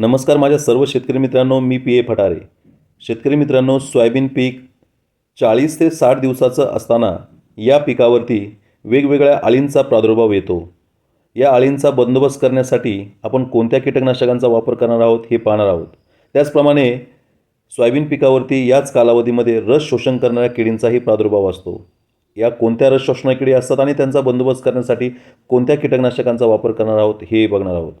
नमस्कार माझ्या सर्व शेतकरी मित्रांनो मी पी ए फटारे. शेतकरी मित्रांनो सोयाबीन पीक चाळीस ते साठ दिवसाचं असताना या पिकावरती वेगवेगळ्या अळींचा प्रादुर्भाव येतो. या अळींचा बंदोबस्त करण्यासाठी आपण कोणत्या कीटकनाशकांचा वापर करणार आहोत हे पाहणार आहोत. त्याचप्रमाणे सोयाबीन पिकावरती याच कालावधीमध्ये रस शोषण करणाऱ्या किडींचाही प्रादुर्भाव असतो. या कोणत्या रस शोषणा किडी असतात आणि त्यांचा बंदोबस्त करण्यासाठी कोणत्या कीटकनाशकांचा वापर करणार आहोत हे बघणार आहोत.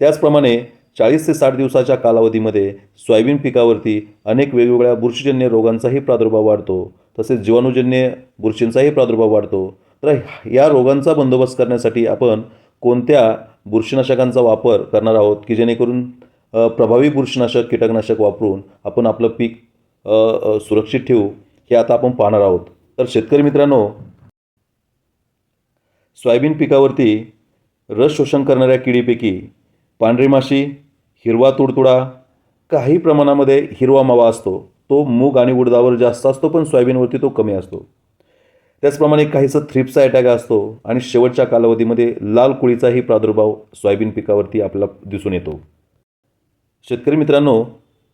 त्याचप्रमाणे चाळीस ते साठ दिवसाच्या कालावधीमध्ये सोयाबीन पिकावरती अनेक वेगवेगळ्या बुरशीजन्य रोगांचाही प्रादुर्भाव वाढतो. तसेच जीवाणूजन्य बुरशींचाही प्रादुर्भाव वाढतो. तर या रोगांचा बंदोबस्त करण्यासाठी आपण कोणत्या बुरशीनाशकांचा वापर करणार आहोत की जेणेकरून प्रभावी बुरशीनाशक कीटकनाशक वापरून आपण आपलं पीक सुरक्षित ठेवू हे आता आपण पाहणार आहोत. तर शेतकरी मित्रांनो सोयाबीन पिकावरती रस शोषण करणाऱ्या किडीपैकी पांढरी माशी हिरवा तुडतुडा. काही प्रमाणामध्ये हिरवा मावा असतो. तो मूग आणि उडदावर जास्त असतो पण सोयाबीनवरती तो कमी असतो. त्याचप्रमाणे काहीसा थ्रिप्सचा अटॅक असतो आणि शेवटच्या कालावधीमध्ये लाल कुळीचाही प्रादुर्भाव सोयाबीन पिकावरती आपल्याला दिसून येतो. शेतकरी मित्रांनो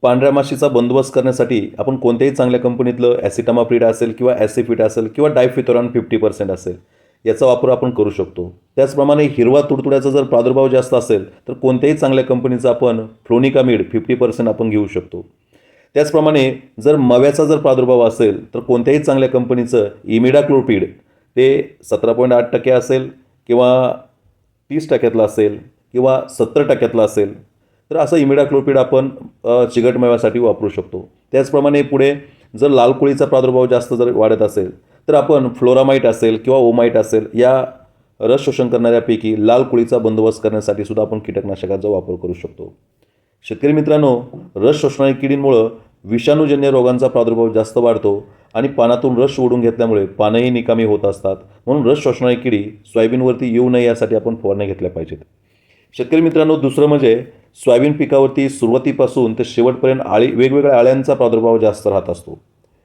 पांढऱ्या माशीचा बंदोबस्त करण्यासाठी आपण कोणत्याही चांगल्या कंपनीतलं ॲसिटामाप्रिड असेल किंवा ॲसिफिट असेल किंवा डायफिथोरॉन फिफ्टी पर्सेंट असेल याचा वापर आपण करू शकतो. त्याचप्रमाणे हिरवा तुडतुड्याचा जर प्रादुर्भाव जास्त असेल तर कोणत्याही चांगल्या कंपनीचा आपण फ्लोनिकामिड फिफ्टी पर्सेंट आपण घेऊ शकतो. त्याचप्रमाणे जर मव्याचा जर प्रादुर्भाव असेल तर कोणत्याही चांगल्या कंपनीचं इमिडाक्लोपीड ते सतरा पॉईंट आठ टक्के असेल किंवा तीस टक्क्यातलं असेल किंवा सत्तर टक्क्यातलं असेल तर असं इमिडाक्लोपीड आपण अ, चिकट वापरू शकतो. त्याचप्रमाणे पुढे जर लाल कोळीचा प्रादुर्भाव जास्त जर वाढत असेल तर आपण फ्लोरामाईट असेल किंवा ओमाईट असेल या रस शोषण करणाऱ्यापैकी लाल कुळीचा बंदोबस्त करण्यासाठी सुद्धा आपण कीटकनाशकांचा वापर करू शकतो. शेतकरी मित्रांनो रस शोषणारी किडींमुळं विषाणूजन्य रोगांचा प्रादुर्भाव जास्त वाढतो आणि पानातून रस ओढून घेतल्यामुळे पानंही निकामी होत असतात. म्हणून रस शोषणारी किडी सोयाबीनवरती येऊ नये यासाठी आपण फवारण्या घेतल्या पाहिजेत. शेतकरी मित्रांनो दुसरं म्हणजे सोयाबीन पिकावरती सुरुवातीपासून ते शेवटपर्यंत आळी वेगवेगळ्या आळ्यांचा प्रादुर्भाव जास्त राहत असतो.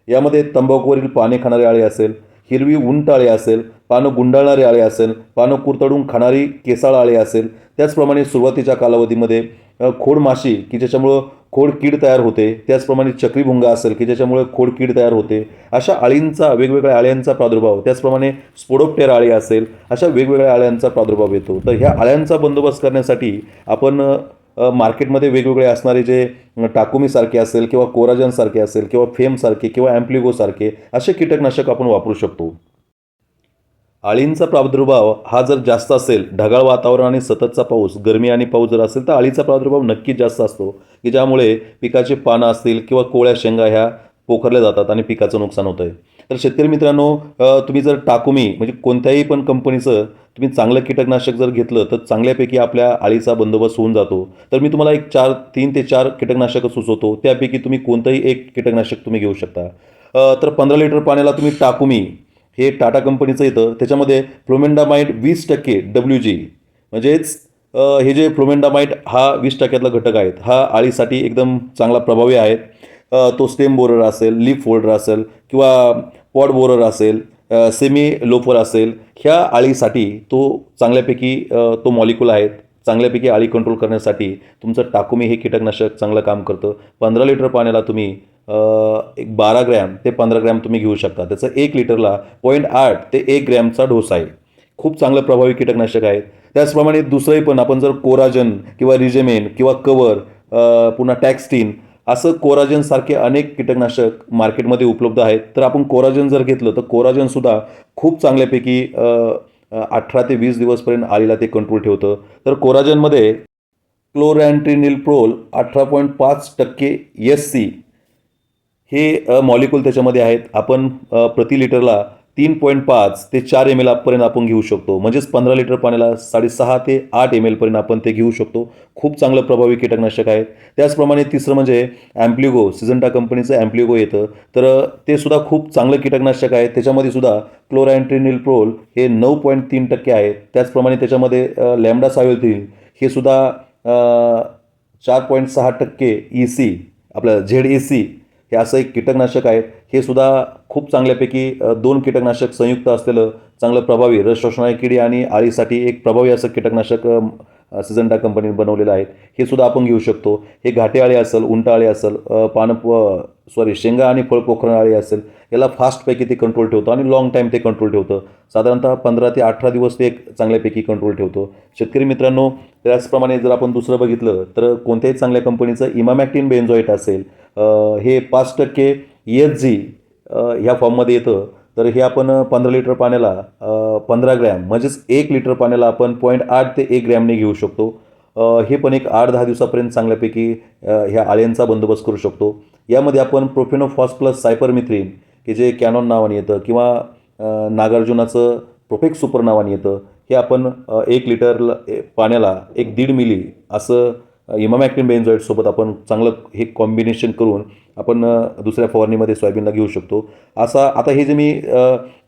यामध्ये तंबाखूवरील पाने खाणारे आळे असेल हिरवी उंट आळे असेल पानं गुंडाळणारे आळे असेल पानं कुरतडून खाणारी केसाळ आळे असेल. त्याचप्रमाणे सुरुवातीच्या कालावधीमध्ये खोड माशी की ज्याच्यामुळं खोड कीड तयार होते त्याचप्रमाणे चक्रीभुंगा असेल की ज्याच्यामुळे खोड कीड तयार होते अशा अळींचा वेगवेगळ्या आळ्यांचा प्रादुर्भाव त्याचप्रमाणे स्पोडोप्टेर आळी असेल अशा वेगवेगळ्या आळ्यांचा प्रादुर्भाव येतो. तर ह्या अळ्यांचा बंदोबस्त करण्यासाठी आपण मार्केटमध्ये वेगवेगळे असणारे जे टाकुमीसारखे असेल किंवा कोराजनसारखे असेल किंवा फेमसारखे किंवा ॲम्प्लिगोसारखे असे कीटकनाशक आपण वापरू शकतो. अळींचा प्रादुर्भाव हा जर जास्त असेल ढगाळ वातावरण आणि सततचा पाऊस गरमी आणि पाऊस जर असेल तर अळीचा प्रादुर्भाव नक्कीच जास्त असतो की ज्यामुळे पिकाचे पानं असतील किंवा कोळ्या शेंगा ह्या पोखरल्या जातात आणि पिकाचं नुकसान होतं आहे तर शेतकरी मित्रांनो तुम्ही जर टाकुमी म्हणजे कोणत्याही पण कंपनीचं तुम्ही चांगलं कीटकनाशक जर घेतलं तर चांगल्यापैकी आपल्या आळीचा बंदोबस्त होऊन जातो. तर मी तुम्हाला एक चार तीन ते चार कीटकनाशकं सुचवतो. त्यापैकी तुम्ही कोणतंही एक कीटकनाशक तुम्ही घेऊ शकता. तर पंधरा लिटर पाण्याला तुम्ही टाकुमी हे टाटा कंपनीचं येतं. त्याच्यामध्ये फ्लोमेंडामाईट वीस टक्के डब्ल्यू जी म्हणजेच हे जे फ्लोमेंडामाईट हा वीस टक्क्यातला घटक आहेत हा आळीसाठी एकदम चांगला प्रभावी आहे तो स्टेम बोरर असेल लीफ होल्डर असेल किंवा पॉड बोरर असेल सेमी लोफर असेल ह्या आळीसाठी तो चांगल्यापैकी तो मॉलिक्यूल आहे चांगल्यापैकी आळी कंट्रोल करण्यासाठी तुमचं टाकुमी हे कीटकनाशक चांगलं काम करतं. पंधरा लिटर पाण्याला तुम्ही एक बारा ग्रॅम ते पंधरा ग्रॅम तुम्ही घेऊ शकता. त्याचं एक लिटरला पॉईंट आठ ते एक ग्रॅमचा डोस आहे. खूप चांगलं प्रभावी कीटकनाशक आहे त्याचप्रमाणे दुसरंही पण आपण जर कोराजन किंवा रिजेमेन किंवा कवर पुन्हा टॅक्स्टीन असं कोराजनसारखे अनेक कीटकनाशक मार्केटमध्ये उपलब्ध आहेत. तर आपण कोराजन जर घेतलं तर कोराजनसुद्धा खूप चांगल्यापैकी अठरा ते वीस दिवसपर्यंत आलेला ते कंट्रोल ठेवतं. तर कोराजनमध्ये क्लोरॅन्ट्रिनिल प्रोल अठरा पॉईंट पाच टक्के एस सी हे मॉलिक्यूल त्याच्यामध्ये आहेत. आपण प्रति लिटरला तीन पॉईंट पाच ते चार एम एलपर्यंत आपण घेऊ शकतो. म्हणजेच पंधरा लिटर पाण्याला साडेसहा ते आठ एम एलपर्यंत आपण ते घेऊ शकतो. खूप चांगलं प्रभावी कीटकनाशक आहे. त्याचप्रमाणे तिसरं म्हणजे ॲम्प्लिगो सिझंटा कंपनीचं ॲम्प्लिगो येतं. तर ते सुद्धा खूप चांगलं कीटकनाशक आहे. त्याच्यामध्ये सुद्धा क्लोरॅन्ट्रिनिल प्रोल हे नऊ पॉईंट तीन टक्के आहेत त्याचप्रमाणे त्याच्यामध्ये लॅमडा सावेतील हे सुद्धा चार पॉईंट सहा टक्के ई सी आपलं झेड ई सी हे असं एक कीटकनाशक आहे. हे सुद्धा खूप चांगल्यापैकी दोन कीटकनाशक संयुक्त असलेलं चांगलं प्रभावी रस शोषणारी किडी आणि आळीसाठी एक प्रभावी असं कीटकनाशक अ, सिजंटा कंपनीने बनवलेलं आहे. हे सुद्धा आपण घेऊ शकतो. हे घाटे आळे असेल उंटा असेल पान सॉरी शेंगा आणि फळ पोखरण असेल याला फास्टपैकी ते कंट्रोल ठेवतो आणि लॉंग टाईम ते कंट्रोल ठेवतं. साधारणतः पंधरा ते अठरा दिवस ते एक चांगल्यापैकी कंट्रोल ठेवतो. शेतकरी मित्रांनो त्याचप्रमाणे जर आपण दुसरं बघितलं तर कोणत्याही चांगल्या कंपनीचं इमामॅक्टिन बेन्झॉईट असेल हे पाच टक्के एच जी ह्या फॉर्ममध्ये येतं. तर हे आपण पंधरा लिटर पाण्याला पंधरा ग्रॅम म्हणजेच एक लिटर पाण्याला आपण पॉईंट आठ ते एक ग्रॅमने घेऊ शकतो. हे पण एक आठ दहा दिवसापर्यंत चांगल्यापैकी ह्या आळ्यांचा बंदोबस्त करू शकतो. यामध्ये आपण प्रोफेनोफॉस प्लस सायपरमिथ्रीन की जे कॅनॉन नावाने येतं किंवा नागार्जुनाचं प्रोफेक्स सुपर नावाने येतं हे आपण एक लिटर पाण्याला एक दीड मिली असं इमामॅक्टिन बेन्झॉईडसोबत आपण चांगलं हे कॉम्बिनेशन करून आपण दुसऱ्या फवारणीमध्ये सोयाबीनला घेऊ शकतो. असा आता हे जे मी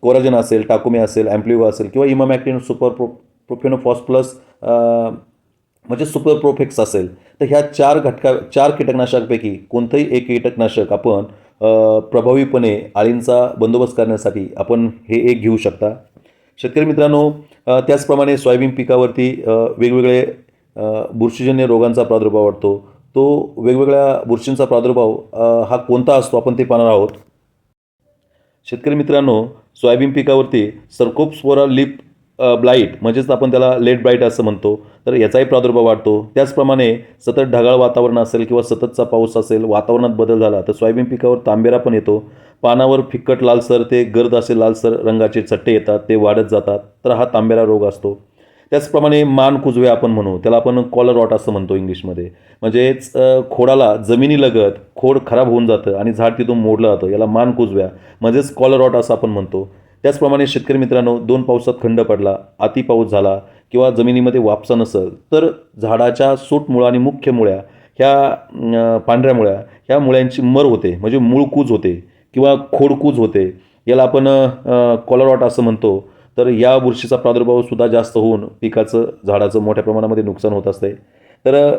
कोराजन असेल टाकोमे असेल ॲम्प्लिवा असेल किंवा emamectin super pro profenofos plus म्हणजे सुपर प्रोफेक्स असेल तर ह्या चार घटका चार कीटकनाशकापैकी कोणतंही एक कीटकनाशक आपण प्रभावीपणे आळींचा बंदोबस्त करण्यासाठी आपण हे एक घेऊ शकता. शेतकरी मित्रांनो त्याचप्रमाणे सोयाबीन पिकावरती वेगवेगळे बुरशीजन्य रोगांचा प्रादुर्भाव वाढतो. तो वेगवेगळ्या बुरशींचा प्रादुर्भाव हा कोणता असतो आपण ते पाहणार आहोत. शेतकरी मित्रांनो सोयाबीन पिकावरती सरकोप्सपोरा लिप ब्लाईट म्हणजेच आपण त्याला लेट ब्लाईट असं म्हणतो. तर याचाही प्रादुर्भाव वाढतो. त्याचप्रमाणे सतत ढगाळ वातावरण असेल किंवा सततचा पाऊस असेल वातावरणात बदल झाला तर सोयाबीन पिकावर तांबेरा पण येतो. पानावर फिक्कट लालसर ते गर्द असे लालसर रंगाचे चट्टे येतात ते वाढत जातात. तर हा तांबेरा रोग असतो. त्याचप्रमाणे मान कुजवे आपण म्हणू त्याला आपण कॉलर रॉट असं म्हणतो इंग्लिशमध्ये. म्हणजेच खोडाला जमिनीलगत खोड खराब होऊन जातं आणि झाड तिथून मोडलं जातं याला मान कुजव्या. म्हणजेच कॉलर रॉट असं आपण म्हणतो. त्याचप्रमाणे शेतकरी मित्रांनो दोन पावसात खंड पडला अति पाऊस झाला किंवा जमिनीमध्ये वापसा नसेल तर झाडाच्या सूट मुळा आणि मुख्य मुळ्या ह्या पांढऱ्या मुळ्या ह्या मुळ्यांची मर होते. म्हणजे मूळकूज होते किंवा खोडकूज होते. याला आपण कॉलरॉट असं म्हणतो. तर या बुरशीचा प्रादुर्भाव सुद्धा जास्त होऊन पिकाचं झाडाचं मोठ्या प्रमाणामध्ये नुकसान होत असते. तर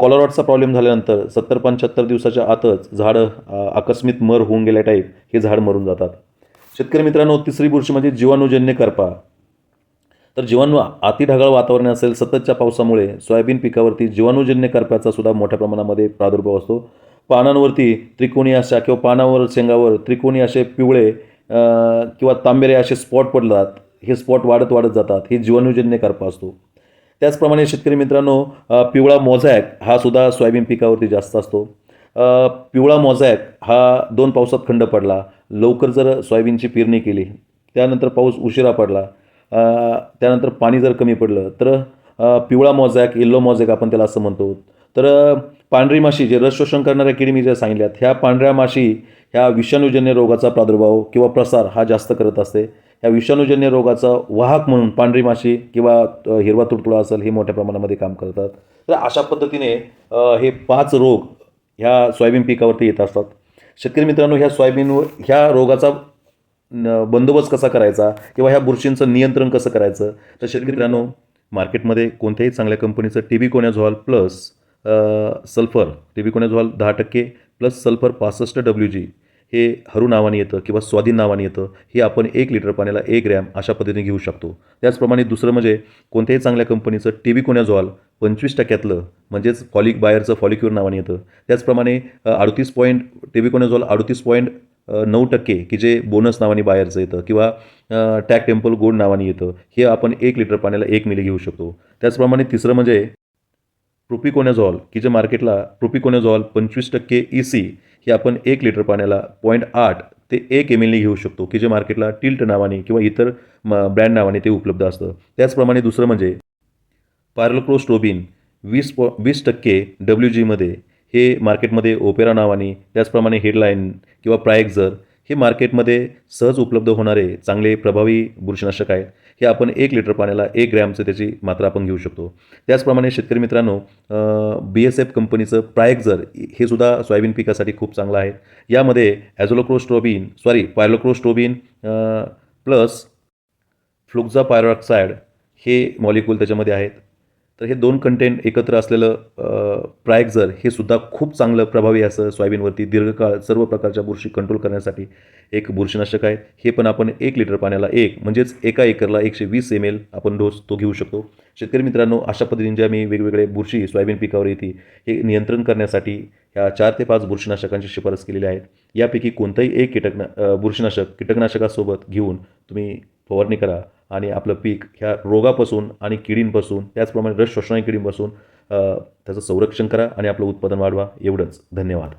कॉलरॉटचा प्रॉब्लेम झाल्यानंतर सत्तर पंच्याहत्तर दिवसाच्या आतच झाडं आकस्मित आकस्मिक मर होऊन गेल्या टाईप हे झाड मरून जातात. शेतकरी मित्रांनो तिसरी बुरशी म्हणजे जीवाणूजन्य करपा. तर जीवाणू अति ढगाळ वातावरण असेल सततच्या पावसामुळे सोयाबीन पिकावरती जीवाणूजन्य करप्याचा सुद्धा मोठ्या प्रमाणामध्ये प्रादुर्भाव असतो. पानांवरती त्रिकोणी अशा किंवा पानावर शेंगावर त्रिकोणी असे पिवळे किंवा तांबेरे असे स्पॉट पडतात हे स्पॉट वाढत वाढत जातात हे जीवाणूजन्य करपा असतो. त्याचप्रमाणे शेतकरी मित्रांनो पिवळा मोझॅक हा सुद्धा सोयाबीन पिकावरती जास्त असतो. पिवळा मोझॅक हा दोन पावसात खंड पडला लवकर जर सोयाबीनची पेरणी केली त्यानंतर पाऊस उशिरा पडला त्यानंतर पाणी जर कमी पडलं तर पिवळा मोझॅक येल्लो मोझॅक आपण त्याला असं म्हणतो. तर पांढरी माशी जे रस शोषण करणाऱ्या किडी मी ज्या सांगितल्यात ह्या पांढऱ्या माशी ह्या विषाणूजन्य रोगाचा प्रादुर्भाव किंवा प्रसार हा जास्त करत असते. ह्या विषाणूजन्य रोगाचा वाहक म्हणून पांढरी माशी किंवा हिरवा तुडतुडा असेल हे मोठ्या प्रमाणामध्ये काम करतात. तर अशा पद्धतीने हे पाच रोग ह्या सोयाबीन पिकावरती येत असतात. शेतकरी मित्रांनो ह्या सोयाबीनवर ह्या रोगाचा न- बंदोबस्त कसा करायचा किंवा ह्या बुरशींचं नियंत्रण कसं करायचं? तर शेतकरी मित्रांनो मार्केटमध्ये कोणत्याही चांगल्या कंपनीचं T B conazole plus sulphur T B दहा टक्के प्लस सल्फर पासष्ट डब्ल्यू जी हे हरू नावाने येतं किंवा स्वाधीन नावाने येतं हे आपण एक लिटर पाण्याला एक ग्रॅम अशा पद्धतीने घेऊ शकतो. त्याचप्रमाणे दुसरं म्हणजे कोणत्याही चांगल्या कंपनीचं टी बी कोण्याझॉल पंचवीस टक्क्यातलं म्हणजेच फॉलिक बायरचं फॉलिक्युअर नावाने येतं. त्याचप्रमाणे अडतीस पॉईंट टी बी कोण्याझॉल अडतीस पॉईंट नऊ टक्के की जे बोनस नावाने बाहेरचं येतं किंवा टॅक टेम्पल गोल्ड नावाने येतं हे आपण एक लिटर पाण्याला एक मिली घेऊ शकतो. त्याचप्रमाणे तिसरं म्हणजे प्रोपिकोनेझॉल की जे मार्केटला प्रोपिकोनेझॉल पंचवीस टक्के ई सी हे आपण एक लिटर पाण्याला पॉईंट आठ ते एक एम एलने घेऊ शकतो की जे मार्केटला टिल्ट नावाने किंवा इतर म ब्रँड नावाने ते उपलब्ध असतं. त्याचप्रमाणे दुसरं म्हणजे पार्लक्रोस्टोबिन वीस पॉ वीस टक्के डब्ल्यू जीमध्ये हे मार्केटमध्ये ओपेरा नावाने त्याचप्रमाणे हेडलाईन किंवा प्रायक्झर हे मार्केटमध्ये सहज उपलब्ध होणारे चांगले प्रभावी बुरशीनाशक आहेत हे आपण एक लिटर पाण्याला एक ग्रॅमचं त्याची मात्रा आपण घेऊ शकतो. त्याचप्रमाणे शेतकरी मित्रांनो बी एस एफ कंपनीचं प्रायक्झर हे सुद्धा सोयाबीन पिकासाठी खूप चांगलं आहे. यामध्ये ॲझोलोक्रोस्ट्रोबिन सॉरी पायलोक्रोस्ट्रोबिन प्लस फ्लुक्झा पायरॉक्साईड हे मॉलिक्यूल त्याच्यामध्ये आहेत. तर हे दोन कंटेंट एकत्र असलेलं प्रायक्झर हे सुद्धा खूप चांगलं प्रभावी असं सोयाबीनवरती दीर्घकाळ सर्व प्रकारच्या बुरशी कंट्रोल करण्यासाठी एक बुरशीनाशक आहे. हे पण आपण एक लिटर पाण्याला एक म्हणजेच एका एकरला एकशे वीस एम एल आपण डोस तो घेऊ शकतो. शेतकरी मित्रांनो अशा पद्धतीने ज्या मी वेगवेगळे बुरशी सोयाबीन पिकावर येते हे नियंत्रण करण्यासाठी ह्या चार ते पाच बुरशीनाशकांची शिफारस केलेली आहे यापैकी कोणतंही एक कीटकना बुरशीनाशक कीटकनाशकासोबत घेऊन तुम्ही फवारणी करा आणि आपलं पीक ह्या रोगापासून आणि किडींपासून त्याचप्रमाणे रस शोषणारी किडींपासून त्याचं संरक्षण करा आणि आपलं उत्पादन वाढवा. एवढंच. धन्यवाद.